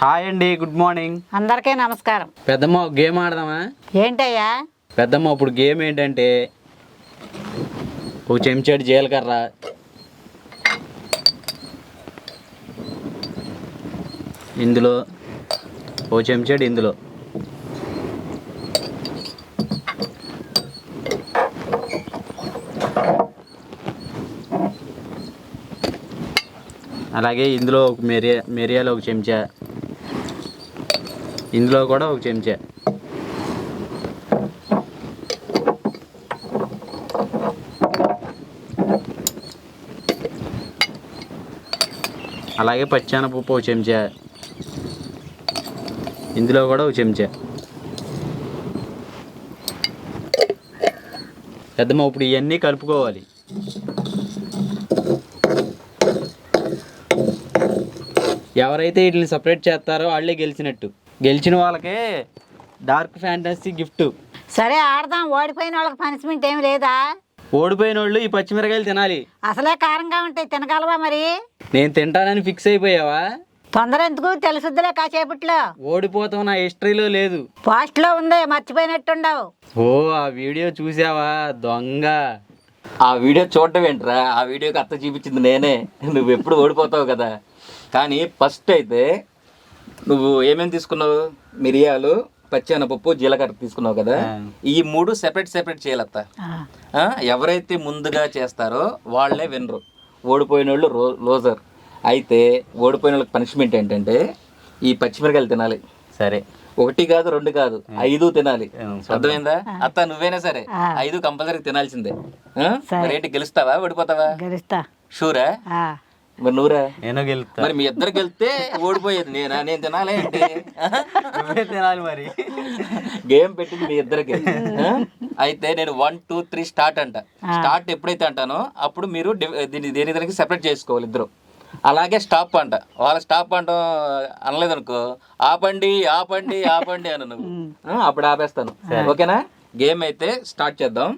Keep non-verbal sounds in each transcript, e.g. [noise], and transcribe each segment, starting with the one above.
Hi అండి good morning. అందరికీ నమస్కారం. పెద్దమ్మ ఒక గేమ్ ఆడదామా? ఏంటయ్యా? పెద్దమ్మ ఇప్పుడు గేమ్ ఏంటంటే ఒక చెంచాడు జీలకర్ర. ఇందులో ఓ చెంచాడు ఇందులో. అలాగే ఇందులో ఒక మిరియా మిరియాలు ఒక చెంచా. ఇందులో కూడా ఒక చెంచా. అలాగే పచ్చెనపప్పు ఒక చెంచా. ఇందులో కూడా ఒక చెంచా. పెద్దమ్మ ఇప్పుడు ఇవన్నీ కలుపుకోవాలి. ఎవరైతే వీటిని సపరేట్ చేస్తారో వాళ్ళే గెలిచినట్టు. గెలిచిన వాళ్ళకే డార్క్ ఫ్యాంటసీ గిఫ్ట్. సరే ఆడదాం. ఓడిపోయిన వాళ్ళకి పనిష్మెంట్ ఏమి లేదా? ఓడిపోయిన వాళ్ళు ఈ పచ్చిమిరకాయలు తినాలి. అసలే కారంగా ఉంటాయి. తినగలవా మరి? నేను తింటానని ఫిక్స్ అయిపోయావా? తొందర ఎందుకు? తెలుసుద్దిలే కాసేపట్లో. ఓడిపోతాం నా హిస్టరీలో లేదు. పోస్ట్లో ఉంది మర్చిపోయినట్టుండవు. ఓ ఆ వీడియో చూసావా? దొంగ. ఆ వీడియో చూడటం ఏంట్రా? ఆ వీడియోకి అత్త చూపించింది నేనే. నువ్వు ఎప్పుడు ఓడిపోతావు కదా? కానీ ఫస్ట్ అయితే నువ్వు ఏమేమి తీసుకున్నావు? మిరియాలు పచ్చెనపప్పు జీలకర్ర తీసుకున్నావు కదా. ఈ మూడు సెపరేట్ సెపరేట్ చేయాలత్త. ఆ, ఎవరైతే ముందుగా చేస్తారో వాళ్ళే వినరు ఓడిపోయిన వాళ్ళు రో లోజర్ అయితే ఓడిపోయిన వాళ్ళకి పనిష్మెంట్ ఏంటంటే ఈ పచ్చిమిరకాయలు తినాలి. సరే. ఒకటి కాదు రెండు కాదు ఐదు తినాలి. అర్థమైందా? అత్త నువ్వైనా సరే ఐదు కంపల్సరీ తినాల్సిందే. ఏంటి గెలుస్తావా? ఓడిపోతావా? గెలుస్తా. షూరా ఆ. మరి నువ్వురా? నేను మరి మీ ఇద్దరు గెలిస్తే ఓడిపోయేది నేనా? నేను తినాలి తినాలి మరి. గేమ్ పెట్టింది మీ ఇద్దరికి? [laughs] అయితే నేను వన్ టూ త్రీ స్టార్ట్ అంట. స్టార్ట్ ఎప్పుడైతే అంటానో అప్పుడు మీరు దీన్ని దేని దానికి సెపరేట్ చేసుకోవాలి ఇద్దరు. అలాగే స్టాప్ అంట. వాళ్ళ స్టాప్ అంటాం అనలేదు అనుకో ఆపండి ఆపండి ఆపండి అను నువ్వు. [laughs] అప్పుడు ఆపేస్తాను. ఓకేనా? గేమ్ అయితే స్టార్ట్ చేద్దాం.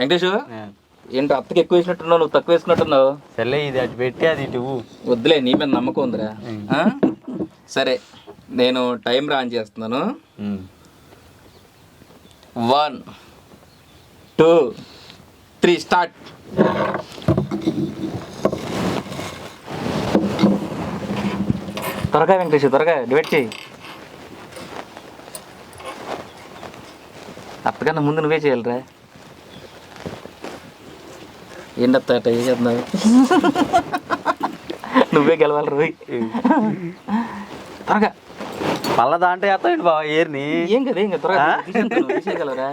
వెంకటేష్ ఏంటో అత్తకి ఎక్కువ వేసినట్టున్నావు నువ్వు తక్కువ వేసుకున్నట్టున్నావు? సర్లే ఇది అటు పెట్టి అది ఇటు. వద్దులే నీ మీద నమ్మకం ఉందిరా. ఆ? సరే నేను టైం రాన్ చేస్తున్నాను. One two three start. త్వరగా వెంకటేష్ త్వరగా డివైడ్ చేయి. అప్పటికన్నా ముందు నువ్వే చేయాలిరా. ఏంటత్త అట్ట నువ్వే గెలవాలి రోయ్. త్వరగా. పళ్ళ దాంట్లో వేస్తాడు బావ ఏర్ని? ఏం కదా ఏం కదా త్వరగా. తీసేయగలరా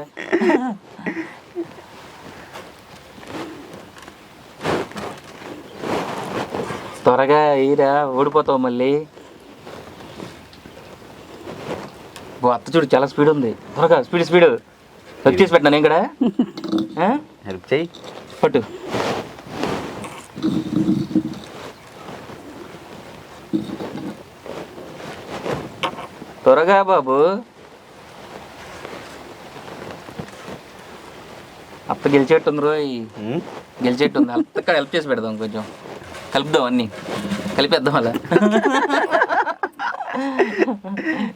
త్వరగా ఈరా ఓడిపోతావు మళ్ళీ. అత్త చూడు చాలా స్పీడ్ ఉంది. త్వరగా స్పీడ్ స్పీడ్. వచ్చేసి పెట్టినా నేను కూడా? ఆ? హెల్ప్ చేయి. పట్టు. త్వరగా బాబు. అత్త గెలిచేట్టుంది రోయ్? గెలిచేట్టుంది. అత్త హెల్ప్ చేసి పెడదాం కొంచెం. కలుపుదాం అన్నీ. కలిపేద్దాం అలా.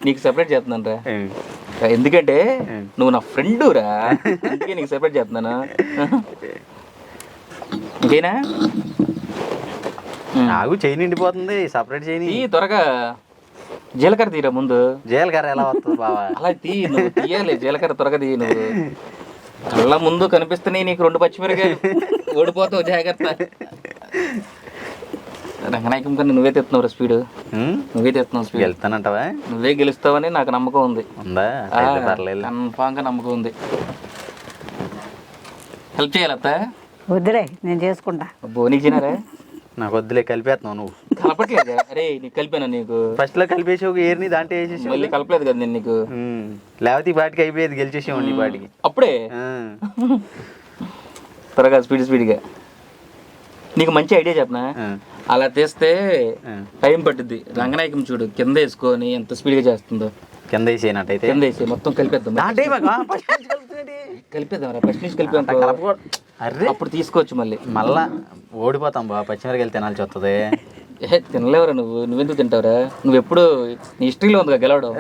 నీకు సెపరేట్ చేస్తున్నాను రా. ఎందుకంటే నువ్వు నా ఫ్రెండ్ రా అందుకే నీకు సెపరేట్ చేస్తున్నాను? [laughs] ఇంకేనా? నాకు చేయి నిండిపోతుంది సపరేట్ చేయని తీ త్వరగా. జీలకర్ర తీరా ముందు. జీలకర్ర ఎలా వస్తుంది బావా? అలా తీ నువ్వు తీయాలి జీలకర్ర త్వరగా తీ నువ్వు. కళ్ళ ముందు కనిపిస్తున్నాయి నీకు రెండు పచ్చిమిరకాయలు. ఓడిపోతావు జాగ్రత్త. రంగనాయకం కన్నా నువ్వే తెస్తున్నావు స్పీడ్? నువ్వే తెస్తున్నావు స్పీడ్. వెళ్తానంటావా నువ్వే గెలుస్తావని నాకు నమ్మకం ఉంది. ఉందా? కన్ఫామ్గా నమ్మకం ఉంది. హెల్ప్ చేయాలత్త వద్దులే నేను చేసుకుంటా. బోనీకి తినారా నాకు వద్దులే కలిపేస్తున్నావు నువ్వు. కలపట్లేదు అరే నీకు కలిపాను నీకు? ఫస్ట్లో కలిపేసి ఒక ఏర్ని దాంట్లో వేసేసి మళ్ళీ కలపలేదు కదా నేను నీకు? లేకపోతే ఈ పాటికి అయిపోయేది గెలిచేసేవాడిని ఈ పాటికి. అప్పుడే. త్వరగా స్పీడ్ స్పీడ్గా. నీకు మంచి ఐడియా చెప్పనా. అలా తీస్తే. టైం పట్టుద్ది. రంగనాయకం చూడు కింద వేసుకొని ఎంత స్పీడ్గా చేస్తుందో. కింద వేసేయనట్టయితే. కింద వేసి మొత్తం కలిపేద్దాం. [laughs] కలుపుతున్నాడు. కలిపేద్దాం ఫస్ట్ నుంచి కలిపాం కలపకూడదు. అర్రే. అప్పుడు తీసుకోవచ్చు మళ్ళీ. మళ్ళా ఓడిపోతాం బా పచ్చిమిరకాయలు తినాల్సి వస్తుంది ఏ తినలేవురా నువ్వు. నువ్వెందుకు తింటావురా? నువ్వు ఎప్పుడు నీ హిస్టరీలో ఉందిగా గెలవడం.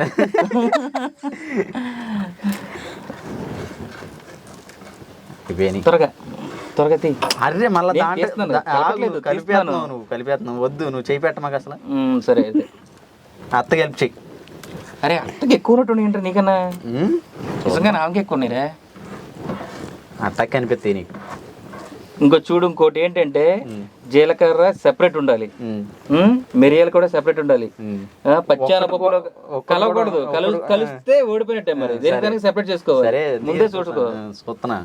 ఇవేని. త్వరగా త్వరగా తీ. అర్రే మళ్ళీ కలిపేస్తున్నావు. నువ్వు కలిపేస్తున్నావు. వద్దు నువ్వు చేయి పెట్ట మాకు అసలు సరే అయితే. అత్త కలిపి చెయ్యి. అరే అట్టకి ఎక్కువ ఉన్నట్టు ఏంటో నీకన్నా? నిజంగా నాకే ఎక్కువ ఉన్నాయిరా? అట్టకి కనిపిస్తాయి నీకు. ఇంకో చూడు ఇంకోటి ఏంటంటే. జీలకర్ర సెపరేట్ ఉండాలి. మిరియాలు కూడా సెపరేట్ ఉండాలి. పచ్చానపప్పులో కలవకూడదు. కలిస్తే ఓడిపోయినట్టే మరి. దేనికి దానికి సెపరేట్ చేసుకోవాలి. ముందే చూసుకో. చూస్తున్నా.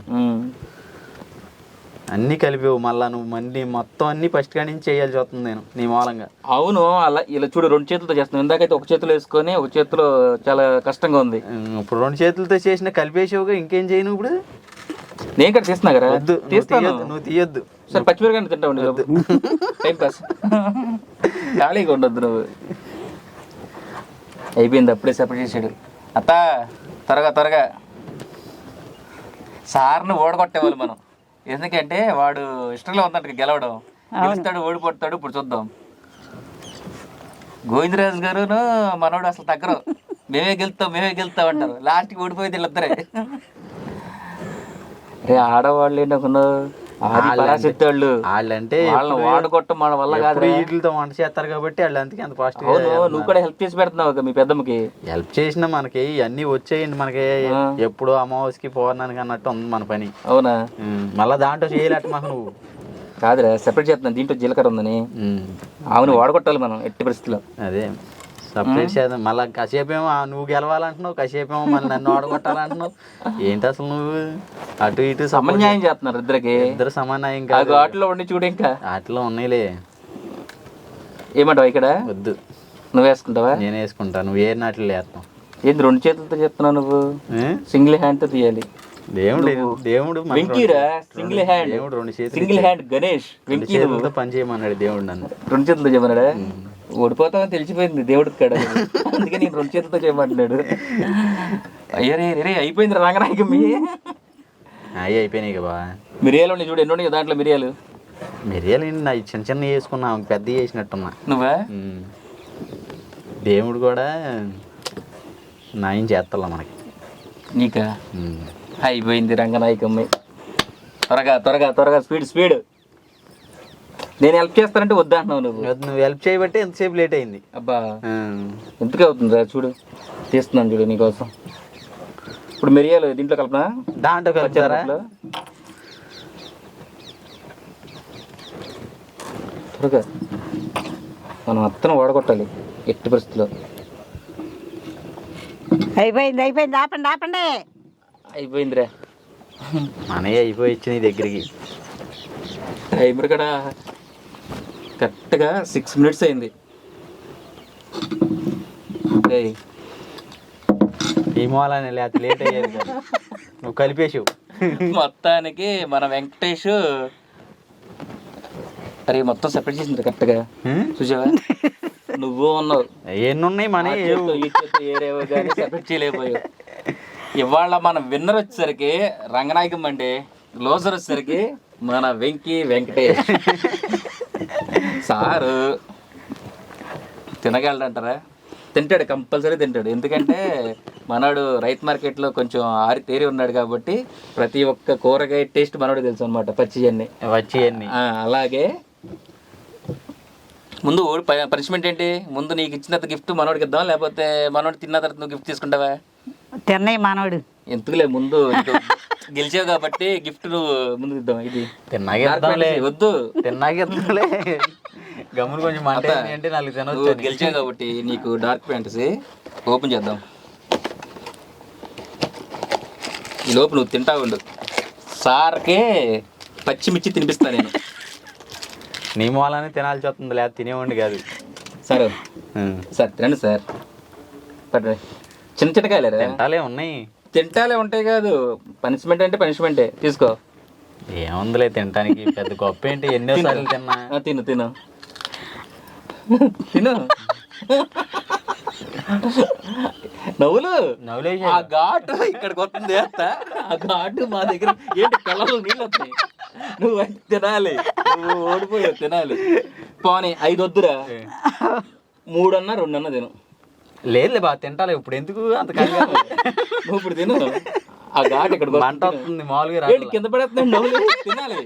అన్ని కలిపివు. మళ్ళా నువ్వు మళ్ళీ మొత్తం అన్ని ఫస్ట్ కాడి నుంచి చేయాల్సి వస్తుంది నేను నీ మూలంగా. అవును అలా ఇలా చూడు రెండు చేతులతో చేస్తున్నాం ఇందాకైతే ఒక చేతిలో వేసుకొని ఒక చేతిలో చాలా కష్టంగా ఉంది. ఇప్పుడు రెండు చేతులతో చేసిన కలిపేసావుగా ఇంకేం చేయను ఇప్పుడు? నేను ఇక్కడ తీస్తున్నా కదా? వద్దు నువ్వు తీస్తాను తీయొద్దు నువ్వు తీయొద్దు. సరే పచ్చిమిరకాయలు తింటా ఉండి టైం పాస్ ఖాళీగా ఉండొద్దు నువ్వు. అయిపోయింది అప్పుడే సెపరేట్ చేసాడు. అత్త త్వరగా త్వరగా. సార్ని ఓడగొట్టేవాళ్ళు మనం. ఎందుకంటే వాడు ఇష్టంలో ఉందంట గెలవడం. గెలుస్తాడు ఓడిపోతాడు ఇప్పుడు చూద్దాం. గోవిందరాజు గారును మనోడు అసలు తగ్గరు. మేమే గెలుస్తాం మేమే గెలుస్తాం అంటారు. లాస్ట్కి ఓడిపోయేది వీళ్ళిద్దరే. [laughs] రే ఆడవాళ్ళు ఏంటనుకున్నావు? పరాశక్తి వాళ్ళు వాళ్ళంటే వాళ్ళని వాడుకోవటం మన వల్ల కాదు వీటితో వంట చేస్తారు కాబట్టి వాళ్ళు అందుకే అంత ఫాస్ట్ నువ్వు కూడా హెల్ప్ చేసి పెడుతున్నావు మీ పెద్దమ్మకి. హెల్ప్ చేసినా మనకి అన్ని వచ్చేయండి మనకి. ఎప్పుడు అమావాస్యకి పౌర్ణానికి అన్నట్టు ఉంది మన పని. అవునా? మళ్ళా దాంట్లో చేయలేట మాకు నువ్వు. కాదురా సెపరేట్ చేస్తున్నాను దీంట్లో జీలకర్ర ఉందని. అవును వాడగొట్టాలి మనం ఎట్టి పరిస్థితిలో అదే. సపరేట్ చేద్దాం. మళ్ళీ కాసేపేమో నువ్వు గెలవాలంటున్నావు కాసేపేమో మళ్ళీ నన్ను ఓడగొట్టాలంటున్నావు. ఏంటి అసలు నువ్వు? అటు ఇటు సమన్యాయం చేస్తున్నారు ఇద్దరికి. ఇద్దరు సమానం ఆ కాదు ఘాట్లో ఉండి చూడు ఇంకా. వాటిలో ఉన్నాయిలే ఏమంటావు ఇక్కడ? వద్దు. నువ్వు వేసుకుంటావా? నేను వేసుకుంటా. నువ్వు ఏ నాట్లు వేస్తావు ఏంది రెండు చేతులతో చెప్తున్నావు నువ్వు? సింగిల్ హ్యాండ్తో తీయాలి. దేవుడు దేవుడు వెంకీరా సింగిల్ హ్యాండ్. దేవుడు రెండు చేతులు సింగిల్ హ్యాండ్ గణేష్ వెంకీ పని చేయమన్నాడు దేవుడు నన్ను. రెండు చేతులతో చేయమన్నాడా? ఓడిపోతామని తెలిసిపోయింది దేవుడికి కాడ. అందుకే నేను రెండు చేతులతో చేయమంటున్నాడు. అయ్యో రే రే అయిపోయింది రంగనాయకం మీ. అవి అయిపోయినాయి కదా. మిరియాలు ఉన్నాయి చూడు ఎన్ని ఉన్నాయి దాంట్లో మిరియాలు? మిరియాలు నా చిన్న చిన్న వేసుకున్నా పెద్ద చేసినట్టున్నా నువ్వా. దేవుడు కూడా నయం చేస్తలే మనకి. నీకా. అయిపోయింది రంగనాయకమ్మ. త్వరగా త్వరగా త్వరగా స్పీడ్ స్పీడ్. నేను హెల్ప్ చేస్తానంటే వద్దా అంటున్నావు నువ్వు? నువ్వు హెల్ప్ చేయబట్టి ఎంతసేపు లేట్ అయింది. అబ్బా. ఎందుకు అవుతుందా చూడు. తీస్తున్నాను చూడు నీకోసం. ఇప్పుడు మిరియాలు దీంట్లో కలపనా? దాంట్లో పచ్చడిలో? త్వరగా. మనం అత్తను వాడగొట్టాలి ఎట్టి పరిస్థితిలో. అయిపోయింది అయిపోయింది ఆపండి ఆపండి. అయిపోయిందిరా. మనయ్య అయిపోయి ఇచ్చి నీ దగ్గరికి. టైమర్ కూడా కరెక్ట్గా సిక్స్ మినిట్స్ అయింది. లేకపోతే లేట్ అయ్యేది కదా. నువ్వు కలిపేసావు. మొత్తానికి మన వెంకటేష్ అరే మొత్తం సెపరేట్ చేసింది కరెక్ట్గా? చూసావా? నువ్వు ఉన్నావు. ఎన్ని ఉన్నాయి మన ఏరేవో కానీ సెపరేట్ చేయలేకపోయావు. ఇవాళ మన విన్నర్ వచ్చేసరికి రంగనాయకం అండి. లోజర్ వచ్చేసరికి మన వెంకీ వెంకటేష్. సారు. తినగలడంటారా? తింటాడు కంపల్సరీ తింటాడు. ఎందుకంటే మనోడు రైతు మార్కెట్లో కొంచెం ఆరి తేరి ఉన్నాడు కాబట్టి ప్రతి ఒక్క కూరగాయ టేస్ట్ మనోడు తెలుసు అనమాట అన్ని ఆ, అలాగే ముందు ఓడి పనిష్మెంట్ ఏంటి? ముందు నీకు ఇచ్చిన గిఫ్ట్ మనోడికి ఇద్దాం లేకపోతే మనోడు తిన్న తర్వాత నువ్వు గిఫ్ట్ తీసుకుంటావా? తిన్నయ్య మానవుడు ఎందుకులే ముందు గెలిచావు కాబట్టి గిఫ్ట్ నువ్వు ముందు ఇద్దాం ఇది. fantasy వద్దు. తిన్నాక ఇద్దాంలే. గమ్మున కొంచెం మంట అంటే నాలుగు తినొచ్చు నువ్వు. గెలిచావు కాబట్టి నీకు డార్క్ ఫ్యాంటసీ ఓపెన్ చేద్దాం. ఈ లోపు నువ్వు తింటా ఉండు. సార్కే పచ్చిమిర్చి తినిపిస్తా నేను. నీ మూలాన్ని తినాల్సి వస్తుంది లేదా తినేవాడిని కాదు. సరే. సార్ తినండి సార్. చిన్న చిన్న కాయలేరా? తింటాలే ఉన్నాయి. తింటాలే ఉంటాయి కాదు. పనిష్మెంట్ అంటే పనిష్మెంటే తీసుకో. ఏముందిలే తినటానికి పెద్ద గొప్ప ఏంటి? ఎన్నో సార్లు తిన్నా. తిను తిను. తిను. నవ్వులు. ఆ ఘాటు ఇక్కడికి వస్తుంది అత్త. ఆ ఘాటు మా దగ్గర ఏంటి కళ్ళలో నీళ్ళు వస్తాయి? నువ్వు తినాలి. నువ్వు ఓడిపోయావు తినాలి. పోనీ ఐదు వద్దురా. మూడన్నా రెండన్నా తిను. లేదులే బాగా తింటాలే. ఇప్పుడు ఎందుకు అంత కంగారు నువ్వు ఇప్పుడు తిను. ఆ ఘాట్ ఇక్కడ మంట వస్తుంది. మామూలుగా. కింద పడేస్తున్నాడు నవ్వులు? తినాలి.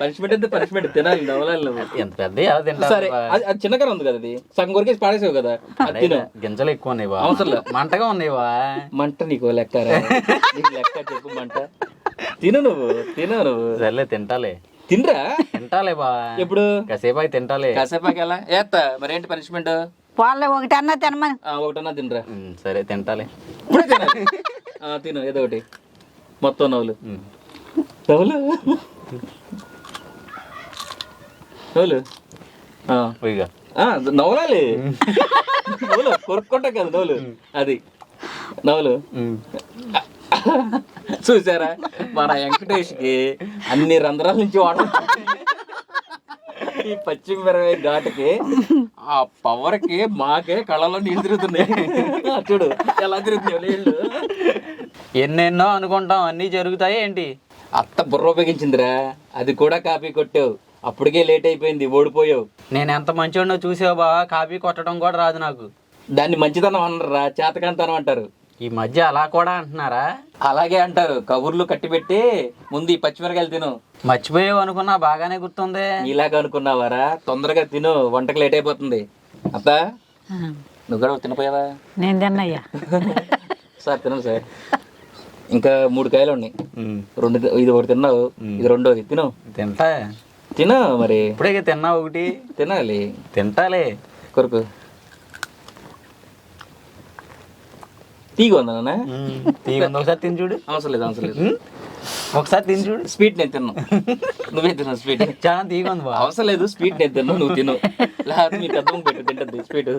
పనిష్మెంట్ అయితే పనిష్మెంట్ తినాలి నువ్వు ఎంత పెద్ద ఎలా తింటారు సరే అది అది చిన్నగా ఉంది కదా అది. సగం కొరికేసి పాడేసావు కదా అది తిను. గింజలు ఎక్కువ ఉన్నాయి బా. అవసరం లేదు. మంటగా ఉన్నాయి బా. మంట నీకు లెక్కరా నీకు లెక్క చెప్పు మంట. తిను నువ్వు తిను నువ్వు. సర్లే తింటాలే. తినరా? తింటాలే బా. ఎప్పుడు? కాసేపు అయితే తింటాలే. కాసేపాకి ఎలా ఏత్తా మరేంటి పనిష్మెంట్ వాళ్ళ ఒకటి అన్నా తినమని ఒకటన్నా తినరా. ఉమ్, సరే తింటాలే. ఇప్పుడే తినాలి. ఆ, తిను ఏదో ఒకటి. మొత్తం నవ్వులు ఉమ్. నవ్వులు నవ్వులు నవ్వులాలి నవ్వులు కొరుక్కుంటా కదా నవ్వులు అది. నవ్వులు. చూసారా? మన వెంకటేష్కి అన్ని రంధ్రాల నుంచి వాటర్ ఈ పశ్చిమ మిరవై ఘాటుకి ఆ పవర్కి మాకే కళ్ళలో నీళ్ళు తిరుగుతున్నాయి. చూడు ఎలా తిరుగుతున్నాయి నీళ్ళు. ఎన్నెన్నో అనుకుంటాం అన్నీ జరుగుతాయి ఏంటి? అత్త బుర్ర ఉపయోగించిందిరా. అది కూడా కాపీ కొట్టావు. అప్పటికే లేట్ అయిపోయింది ఓడిపోయావు. నేను ఎంత మంచివాడినో చూసావు బా కాపీ కొట్టడం కూడా రాదు నాకు. దాన్ని మంచితనం అనరా చేతకాంతనం అంటారు. ఈ మధ్య అలా కూడా అంటున్నారా? అలాగే అంటారు కబుర్లు కట్టిపెట్టి ముందు ఈ పచ్చిమిరకాయలు తిను. మర్చిపోయావు అనుకున్నా బాగానే గుర్తుంది. ఇలాగ అనుకున్నావారా? తొందరగా తిను వంటకు లేట్ అయిపోతుంది. అత్త నువ్వు కూడా తినపోయావా? నేను తిన్నయ్యా. సార్ తినను సార్. ఇంకా మూడు కాయలు ఉన్నాయి. రెండు ఇది ఒకటి తిన్నావు ఇది రెండోది తిను. తింటా. తిను మరి? ఇప్పుడే తిన్నా ఒకటి. తినాలి. తింటాలే. కొరకు. తీగ ఉందా. తీగ ఒకసారి తిని చూడు. అవసరం లేదు అవసరం లేదు. ఒకసారి తిని చూడు. స్వీట్ నేను తిన్నాను నువ్వే తిను స్వీట్. చాలా తీగ ఉంది అవసరం లేదు స్వీట్ నేను తిన్నాను నువ్వు తిను. లేకపోతే మీ పెద్దమ్మ పెట్టు తింటుంది స్వీట్.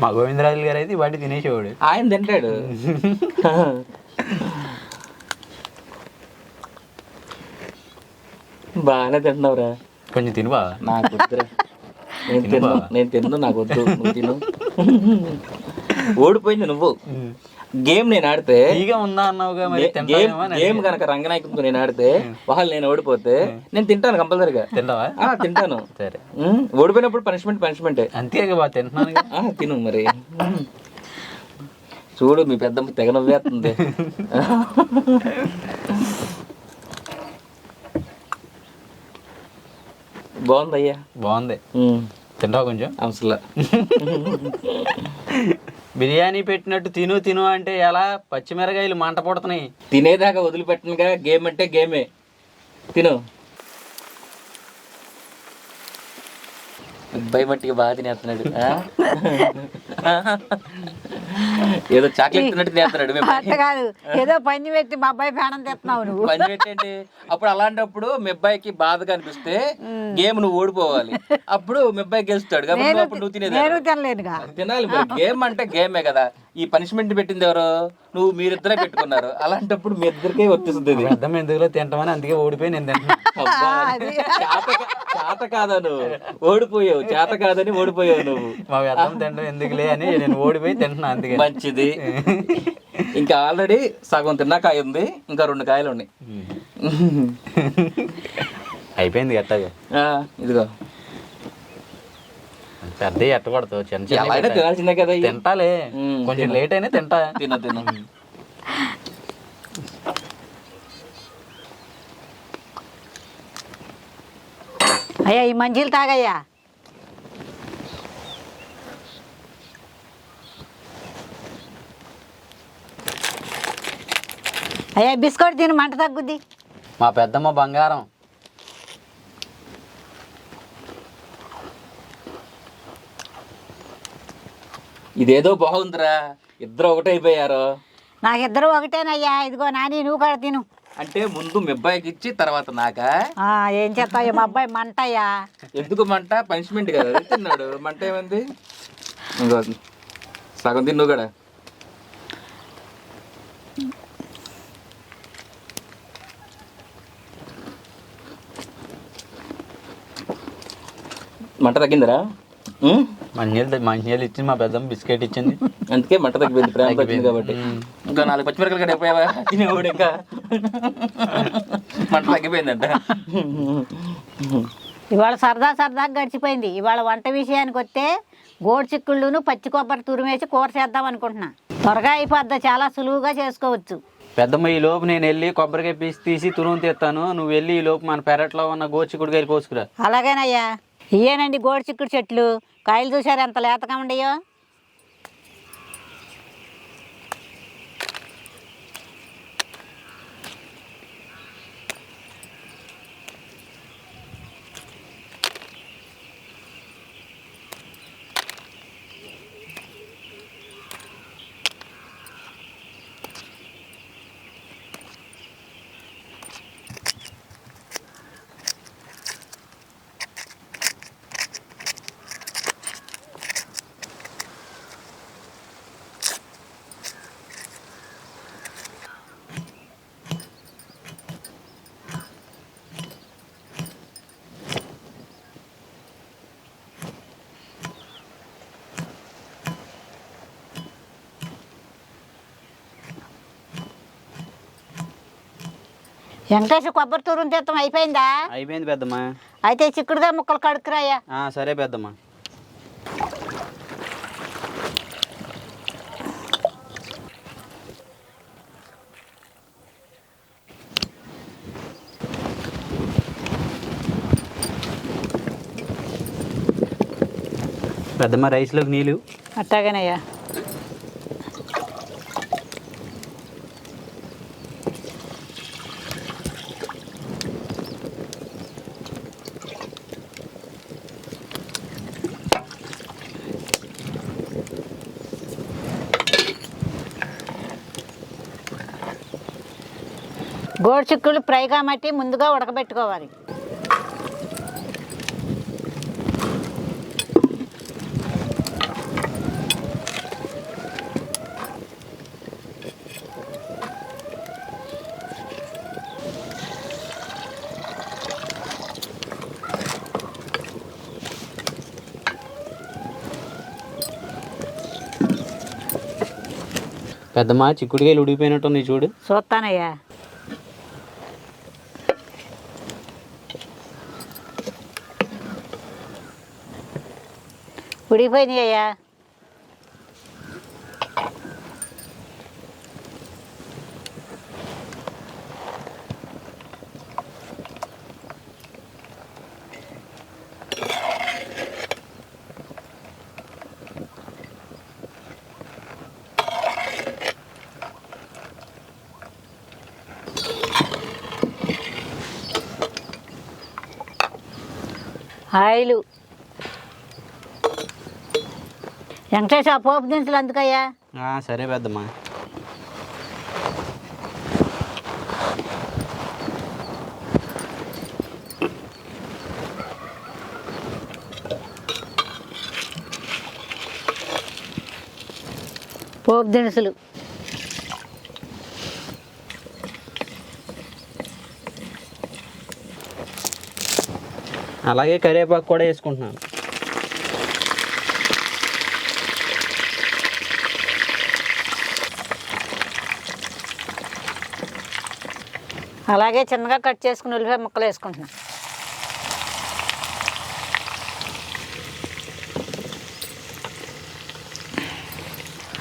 మా గోవిందరాజులు గారు అయితే వాటి తినేసేవాడు. ఆయన తింటాడు. [laughs] బాగానే తింటున్నావురా. కొంచెం తినువా? నాకు వద్దురా నేను తిన్ను నేను తిన్ను నాకు వద్దు నువ్వు తిను. ఓడిపోయింది నువ్వు. గేమ్ నేను ఆడితే తీగ ఉందా అన్నావుగా మరి? గేమ్ గేమ్ కనుక రంగనాయకుతో నేను ఆడితే వాళ్ళు నేను ఓడిపోతే నేను తింటాను కంపల్సరిగా. తింటావా? తింటాను. సరే. ఓడిపోయినప్పుడు పనిష్మెంట్ పనిష్మెంటే అంతే బా తింటున్నాను తిను మరి. చూడు మీ పెద్దమ్మ తెగ నవ్వేస్తుంది. [laughs] బాగుంది. ఉమ్, తింటావా కొంచెం? అవసరం [laughs] బిర్యానీ పెట్టినట్టు తిను తిను అంటే ఎలా? పచ్చిమిరకాయలు మంట పడుతున్నాయి. తినేదాకా వదిలిపెట్టనుగా గేమ్ అంటే గేమే. తిను. అబ్బాయి మట్టిగా బాగా తినేస్తున్నాడు? ఏదో చాక్లెట్ తిన్నట్టు తినేస్తున్నాడు. మేము కాదు. ఏదో పని పెట్టి మా అబ్బాయి ప్రాణం తెస్తున్నావు నువ్వు. పని పెట్టండి అప్పుడు అలాంటప్పుడు మీ అబ్బాయికి బాధగా అనిపిస్తే గేమ్ నువ్వు ఓడిపోవాలి. అప్పుడు మీ అబ్బాయి గెలుస్తాడు కాబట్టి నువ్వు అప్పుడు నువ్వు తినేది తినలేనుగా. తినాలి మరి. గేమ్ అంటే గేమే కదా. ఈ పనిష్మెంట్ పెట్టింది ఎవరు? నువ్వు మీరిద్దరే పెట్టుకున్నారు. అలాంటప్పుడు మీ ఇద్దరికే వర్తిస్తుంది ఇది. అర్థం ఎందుకులో? తింటామని అందుకే ఓడిపోయి నేను అబ్బా, చేత కా- చేత కాదా నువ్వు? ఓడిపోయావు. చేత కాదని ఓడిపోయావు నువ్వు. మా వ్యర్థం తినడం ఎందుకులే అని నేను ఓడిపోయి తింటున్నా అందుకే. మంచిది. ఇంకా ఆల్రెడీ సగం తిన్నా కాయ ఉంది. ఇంకా రెండు కాయలు ఉన్నాయి. [laughs] అయిపోయింది ఎట్టగా ఆ, ఇదిగో. పెద్ద ఎట్టకూడదు చిన్న చిన్న తినాల్సిందే కదా. తింటాలే. కొంచెం లేట్ అయినా తింటా. తిను తిను. అయ్యా ఈ మంజీలు తాగయ్యా. అయ్యా బిస్కెట్ తిని మంట తగ్గుద్ది. మా పెద్దమ్మ బంగారం. ఇదేదో బాగుందిరా. ఇద్దరు ఒకటైపోయారు నాకిద్దరు ఒకటేనయ్యా. ఇదిగో నాని నువ్వు కూడా తిను. అంటే ముందు మీ అబ్బాయికి ఇచ్చి తర్వాత నాకా? ఆ, ఏం చేస్తావు? మా అబ్బాయి మంటయ్యా. ఎందుకు మంట? పనిష్మెంట్ కదా. అది తిన్నాడు. మంట ఏమైంది? ఇంకో సగం తిన్ను కూడా. మంట తగ్గిందిరా? మంచినీళ్ళు మంచినీళ్ళు ఇచ్చింది మా పెద్దమ్మ బిస్కెట్ ఇచ్చింది. అందుకే మంట తగ్గిపోయింది ప్రేమ తగ్గింది కాబట్టి. ఇంకా నాలుగు పచ్చిమిరకలు కూడా అయిపోయావా? తినేవాడు ఇంకా. మంట తగ్గిపోయిందంట. ఇవాళ సరదా సరదాగా గడిచిపోయింది. ఇవాళ వంట విషయానికి వస్తే గోడు చిక్కుళ్ళును పచ్చి కొబ్బరి తురిమేసి కూర చేద్దాం అనుకుంటున్నా. త్వరగా అయిపోద్ది చాలా సులువుగా చేసుకోవచ్చు. పెద్దమ్మ ఈ లోపు నేను వెళ్ళి కొబ్బరికాయ పీసి తీసి తురుము తీస్తాను. నువ్వు వెళ్ళి ఈ లోపు మన పెరట్లో ఉన్న గోచికుడికాయలు కోసుకురా. అలాగేనయ్యా. ఇయ్యేనండి గోడు చిక్కుడు చెట్లు. కాయలు చూసారు ఎంత లేతగా ఉండయో? వెంకటేశ్వర కొబ్బరి తురుము తీర్థం అయిపోయిందా? అయిపోయింది పెద్దమ్మ. అయితే చిక్కుడుగా ముక్కలు కడుక్కురాయ్యా. ఆ, సరే పెద్దమ్మ. పెద్దమ్మ రైస్లోకి నీళ్ళు. అట్టాగేనయ్యా. చిక్కులు ఫ్రై కాబట్టి ముందుగా ఉడకబెట్టుకోవాలి. పెద్దమ్మ చిక్కుడుకాయలు ఉడికిపోయినట్టు ఉంది చూడు. చూస్తానయ్యా. ఉడికిపోయినాయి అయ్యా ఆయిలు వెంకటేష్ ఆ పోపు దినుసులు అందుకయ్యా? సరే పెద్దమ్మ. పోపు దినుసులు. అలాగే కరివేపాకు కూడా వేసుకుంటున్నాను. అలాగే చిన్నగా కట్ చేసుకుని ఉల్లిపాయ ముక్కలు వేసుకుంటున్నాం.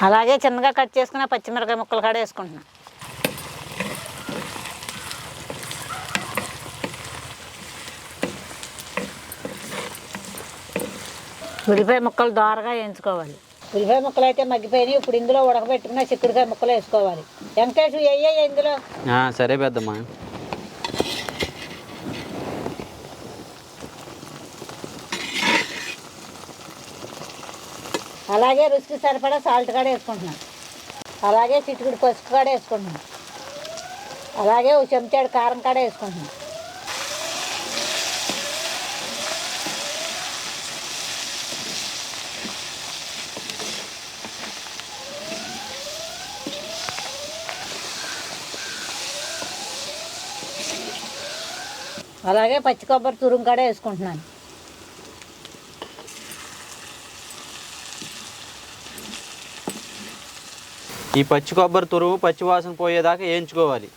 అలాగే చిన్నగా కట్ చేసుకున్న పచ్చిమిరకాయ ముక్కలు కూడా వేసుకుంటున్నాం. ఉల్లిపాయ ముక్కలు దోరగా వేయించుకోవాలి. ఉల్లిపాయ ముక్కలు అయితే మగ్గిపోయినాయి. ఇప్పుడు ఇందులో ఉడకబెట్టుకున్న చిక్కుడుకాయ ముక్కలు వేసుకోవాలి. వెంకటేష్ వెయ్యి ఇందులో. ఆ, సరే పెద్దమ్మ. అలాగే రుచికి సరిపడా సాల్ట్ కూడా వేసుకుంటున్నాం. అలాగే చిటికుడు పసుపు కూడా వేసుకుంటున్నాం. అలాగే ఒక చెంచాడు కారం కూడా వేసుకుంటున్నాం. అలాగే పచ్చి కొబ్బరి తురుము కూడా వేసుకుంటున్నాను. ఈ పచ్చి కొబ్బరి తురుము పచ్చి వాసన పోయేదాకా వేయించుకోవాలి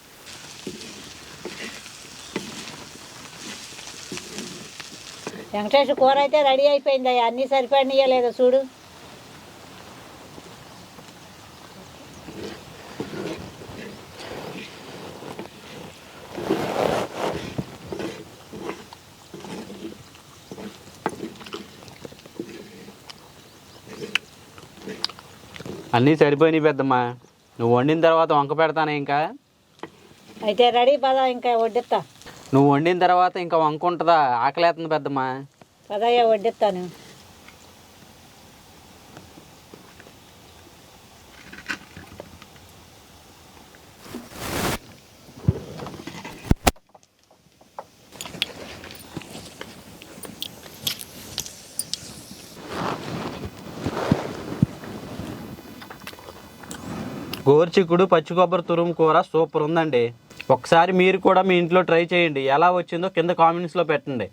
వెంకటేశ్వర కూర అయితే రెడీ అయిపోయింది అన్నీ సరిపడినాయో లేదో చూడు. అన్నీ సరిపోయినాయి పెద్దమ్మా. నువ్వు వండిన తర్వాత వంక పెడతానే ఇంకా? అయితే రెడీ పద ఇంకా వడ్డిస్తా. నువ్వు వండిన తర్వాత ఇంకా వంక ఉంటుందా? ఆకలేస్తుంది పెద్దమ్మా. పదయ్యా వడ్డిస్తాను. చిక్కుడు పచ్చి కొబ్బరి తురుము కూర సూపర్ ఉందండి. ఒకసారి మీరు కూడా మీ ఇంట్లో ట్రై చేయండి. ఎలా వచ్చిందో కింద కామెంట్స్లో పెట్టండి.